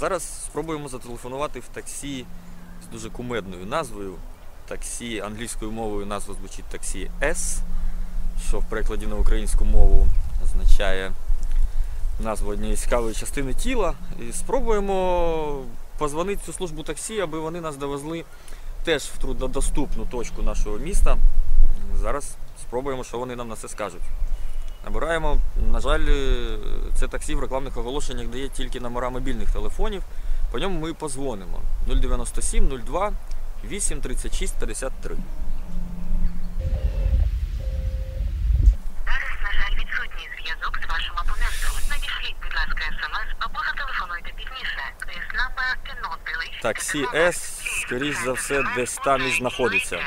Зараз спробуємо зателефонувати в таксі з дуже кумедною назвою. Таксі англійською мовою назва звучить таксі S, що в перекладі на українську мову означає назву однієї цікавої частини тіла. І спробуємо позвонити цю службу таксі, аби вони нас довезли теж в труднодоступну точку нашого міста. Зараз спробуємо, що вони нам на це скажуть. Набираємо, на жаль, е, це таксі в рекламних оголошеннях дає тільки номера мобільних телефонів. По ньому ми позвонимо 097 02 8 36 53. Зараз, на жаль, відсутній зв'язок з вашим абонентом. Надішліть, будь ласка, смс або зателефонуйте пізніше. Таксі. С, скоріш за все, десь там і знаходиться.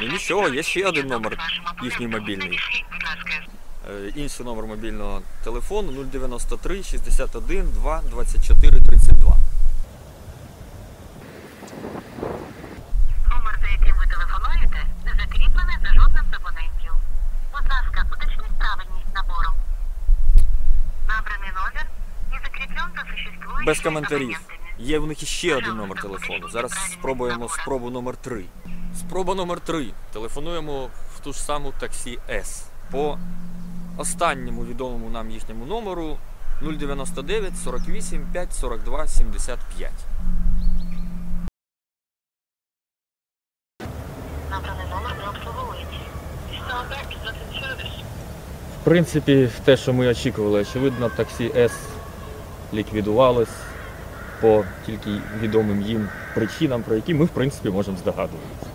Ну, нічого, є ще один номер, їхній мобільний. Е, Інший номер мобільного телефону 093 61 2 24 32. Номер, за яким ви телефонуєте, не закріплений за жодним з абонентів. Будь ласка, уточніть правильність набору. Набраний номер не закріплен за существуючими Без коментарів. Є в них іще один номер телефону. Зараз спробуємо спробу номер 3. Спроба номер 3. Телефонуємо в ту ж саму таксі С. По останньому відомому нам їхньому номеру 099 48 5 42 75. Набраний номер не обслуговується. This number is not in service. В принципі, те, що ми очікували, очевидно, таксі С ліквідувалось по тільки відомим їм причинам, про які ми, в принципі, можемо здогадуватися.